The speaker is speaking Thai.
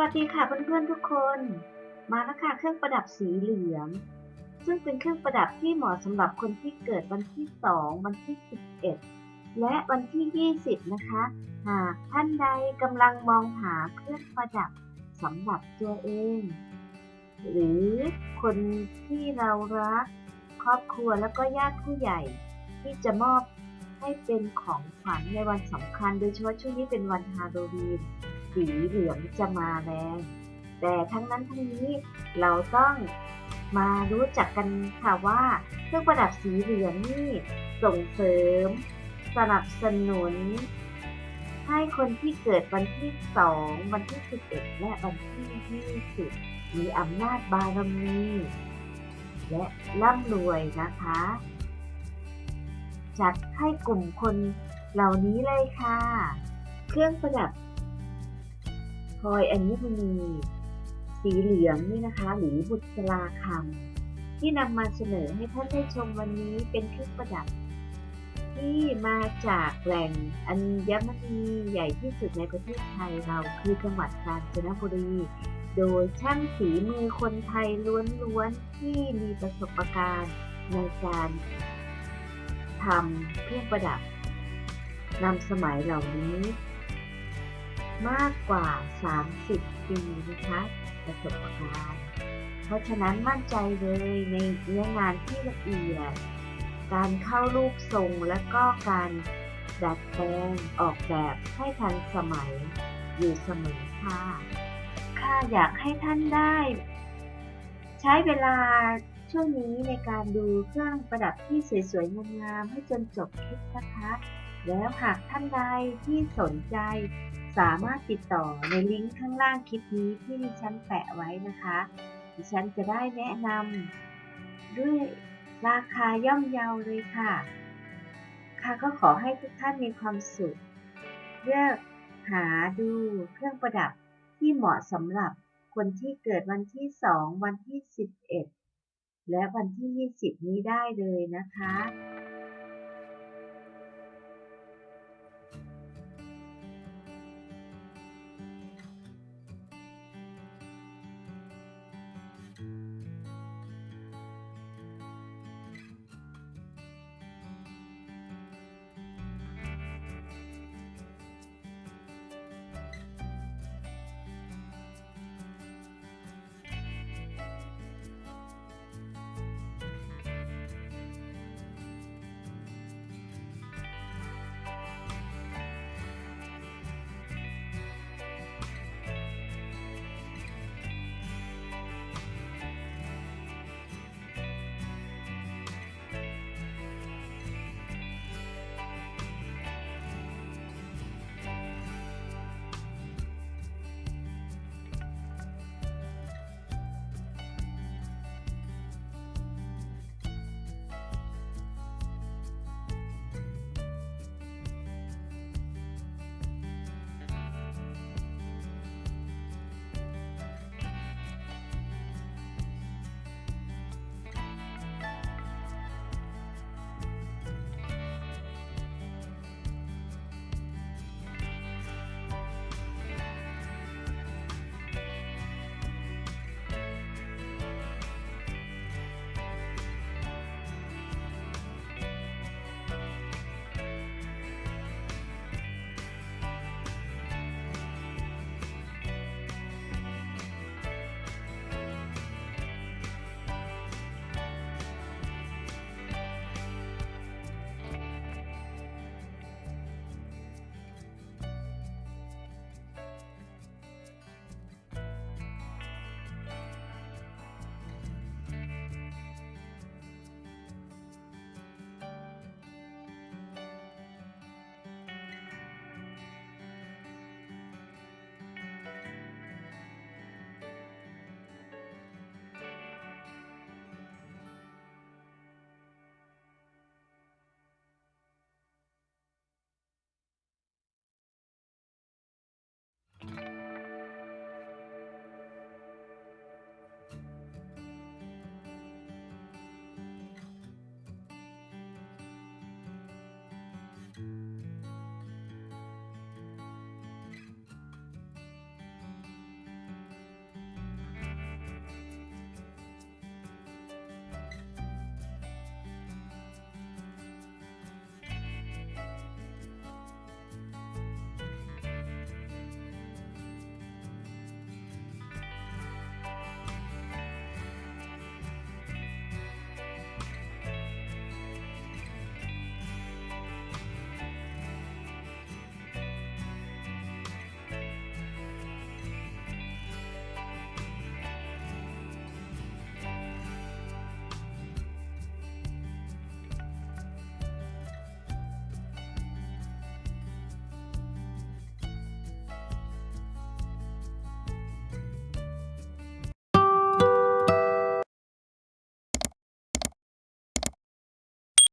วัสดีค่ะเพื่อนๆทุกคน มาแล้วค่ะเครื่องประดับสีเหลือง ซึ่งเป็นเครื่องประดับที่เหมาะสำหรับคนที่เกิดวันที่ 2 วันที่ 11 และวันที่ 20 นะคะ หากท่านใดกำลังมองหาเครื่องประดับสำหรับตัวเอง หรือคนที่เรารัก ครอบครัวแล้วก็ญาติผู้ใหญ่ ที่จะมอบให้เป็นของขวัญในวันสำคัญ โดยเฉพาะช่วงนี้เป็นวันฮาโลวีน สีเหลืองจะมาแรงแต่ทั้งนั้นทั้งนี้เราต้องมารู้จักกันค่ะว่าเครื่องประดับสีเหลืองนี่ส่งเสริม สนับสนุน ให้คนที่เกิดวันที่2วันที่11และวันที่20มีอำนาจบารมี และร่ำรวยนะคะ จัดให้กลุ่มคนเหล่านี้เลยค่ะ เครื่องประดับ พลอยอัญมณีสีเหลืองนี่นะคะ หรือบุษราคำที่นำมาเสนอให้ท่านได้ชมวันนี้เป็นเครื่องประดับ ที่มาจากแหล่งอัญมณีใหญ่ที่สุดในประเทศไทยเราคือจังหวัดกาญจนบุรีโดยช่างฝีมือคนไทยล้วนๆที่มีประสบการณ์ในการทำเครื่องประดับนำสมัยเหล่านี้ มากกว่า 30 ปีนะคะประสบการณ์ เพราะฉะนั้นมั่นใจเลยในเนื้องานที่ละเอียด การเข้ารูปทรงและก็การดัดแปลงออกแบบให้ทันสมัยอยู่เสมอค่ะค่ะอยากให้ท่านได้ ใช้เวลาช่วงนี้ในการดูเครื่องประดับที่สวยๆงามๆให้จนจบคลิปนะคะ แล้วหากท่านใดที่สนใจ สามารถติดต่อในลิงก์ข้างล่างคลิปนี้ที่ดิฉันแปะไว้นะคะ ดิฉันจะได้แนะนำด้วยราคาย่อมเยาเลยค่ะ ค่ะก็ขอให้ทุกท่านมีความสุข เลือกหาดูเครื่องประดับที่เหมาะสำหรับคนที่เกิดวันที่ 2 วันที่ 11 และวันที่ 20 นี้ได้เลยนะคะ